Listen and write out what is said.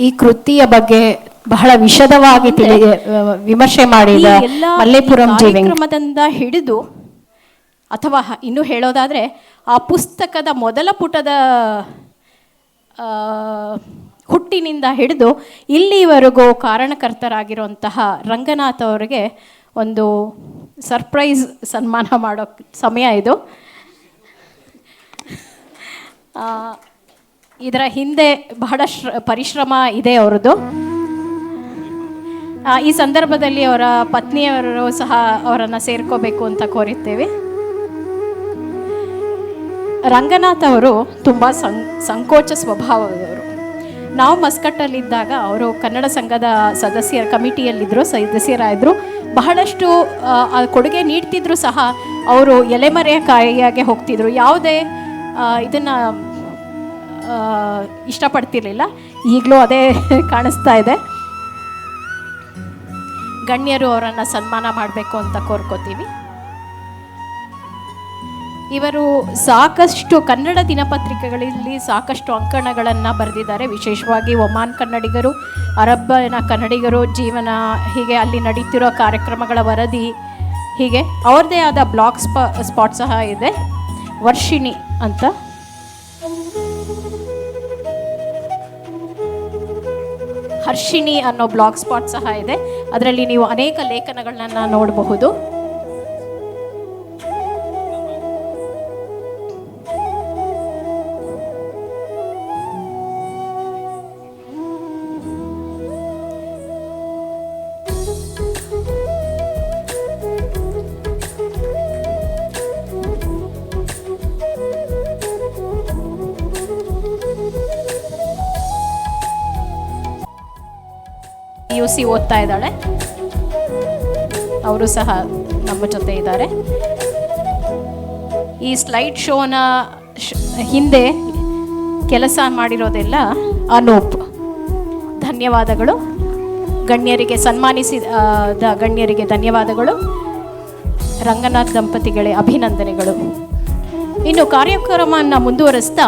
ಈ ಕೃತಿಯ ಬಗ್ಗೆ ಬಹಳ ವಿಶದವಾಗಿ ತಿಳಿ ವಿಮರ್ಶೆ ಮಾಡಿದ ಮಲ್ಲೇಪುರಂ ಕಾರ್ಯಕ್ರಮದಿಂದ ಹಿಡಿದು ಅಥವಾ ಇನ್ನೂ ಹೇಳೋದಾದ್ರೆ ಆ ಪುಸ್ತಕದ ಮೊದಲ ಪುಟದ ಹುಟ್ಟಿನಿಂದ ಹಿಡಿದು ಇಲ್ಲಿವರೆಗೂ ಕಾರಣಕರ್ತರಾಗಿರುವಂತಹ ರಂಗನಾಥ್ ಅವರಿಗೆ ಒಂದು ಸರ್ಪ್ರೈಸ್ ಸನ್ಮಾನ ಮಾಡೋ ಸಮಯ ಇದು. ಇದರ ಹಿಂದೆ ಬಹಳ ಶ್ರ ಪರಿಶ್ರಮ ಇದೆ ಅವರದ್ದು. ಈ ಸಂದರ್ಭದಲ್ಲಿ ಅವರ ಪತ್ನಿಯವರು ಸಹ ಅವರನ್ನು ಸೇರ್ಕೋಬೇಕು ಅಂತ ಕೋರುತ್ತೇವೆ ರಂಗನಾಥ್ ಅವರು ತುಂಬ ಸಂ, ಸಂಕೋಚ ಸ್ವಭಾವದವರು. ನಾವು ಮಸ್ಕಟ್ಟಲ್ಲಿದ್ದಾಗ ಅವರು ಕನ್ನಡ ಸಂಘದ ಸದಸ್ಯರ ಕಮಿಟಿಯಲ್ಲಿದ್ದರು ಸದಸ್ಯರಾದರು. ಬಹಳಷ್ಟು ಕೊಡುಗೆ ನೀಡ್ತಿದ್ರು ಸಹ. ಅವರು ಎಲೆಮರೆಯ ಕಾಯಿಯಾಗೆ ಹೋಗ್ತಿದ್ರು. ಯಾವುದೇ ಇದನ್ನು ಇಷ್ಟಪಡ್ತಿರ್ಲಿಲ್ಲ. ಈಗಲೂ ಅದೇ ಕಾಣಿಸ್ತಾ ಇದೆ. ಗಣ್ಯರು ಅವರನ್ನು ಸನ್ಮಾನ ಮಾಡಬೇಕು ಅಂತ ಕೋರ್ಕೋತೀವಿ. ಇವರು ಸಾಕಷ್ಟು ಕನ್ನಡ ದಿನಪತ್ರಿಕೆಗಳಲ್ಲಿ ಸಾಕಷ್ಟು ಅಂಕಣಗಳನ್ನು ಬರೆದಿದ್ದಾರೆ. ವಿಶೇಷವಾಗಿ ಒಮಾನ್ ಕನ್ನಡಿಗರು, ಅರಬ್ಬನ ಕನ್ನಡಿಗರು, ಜೀವನ ಹೀಗೆ ಅಲ್ಲಿ ನಡೀತಿರೋ ಕಾರ್ಯಕ್ರಮಗಳ ವರದಿ ಹೀಗೆ. ಅವ್ರದ್ದೇ ಆದ ಬ್ಲಾಗ್ ಸ್ಪಾ, ಸ್ಪಾಟ್ ಸಹ ಇದೆ. ವರ್ಷಿಣಿ ಅಂತ. ಹರ್ಷಿಣಿ ಅನ್ನೋ ಬ್ಲಾಗ್ ಸ್ಪಾಟ್ ಸಹ ಇದೆ. ಅದರಲ್ಲಿ ನೀವು ಅನೇಕ ಲೇಖನಗಳನ್ನ ನೋಡಬಹುದು. ಯು ಸಿ ಓದ್ತಾ ಇದ್ದಾಳೆ. ಅವರು ಸಹ ನಮ್ಮ ಜೊತೆ ಇದ್ದಾರೆ. ಈ ಸ್ಲೈಡ್ ಶೋನ ಹಿಂದೆ ಕೆಲಸ ಮಾಡಿರೋದೆಲ್ಲ ಅನೂಪ್. ಧನ್ಯವಾದಗಳು. ಗಣ್ಯರಿಗೆ ಸನ್ಮಾನಿಸಿದ ಗಣ್ಯರಿಗೆ ಧನ್ಯವಾದಗಳು. ರಂಗನಾಥ್ ದಂಪತಿಗಳೇ ಅಭಿನಂದನೆಗಳು. ಇನ್ನು ಕಾರ್ಯಕ್ರಮವನ್ನು ಮುಂದುವರಿಸ್ತಾ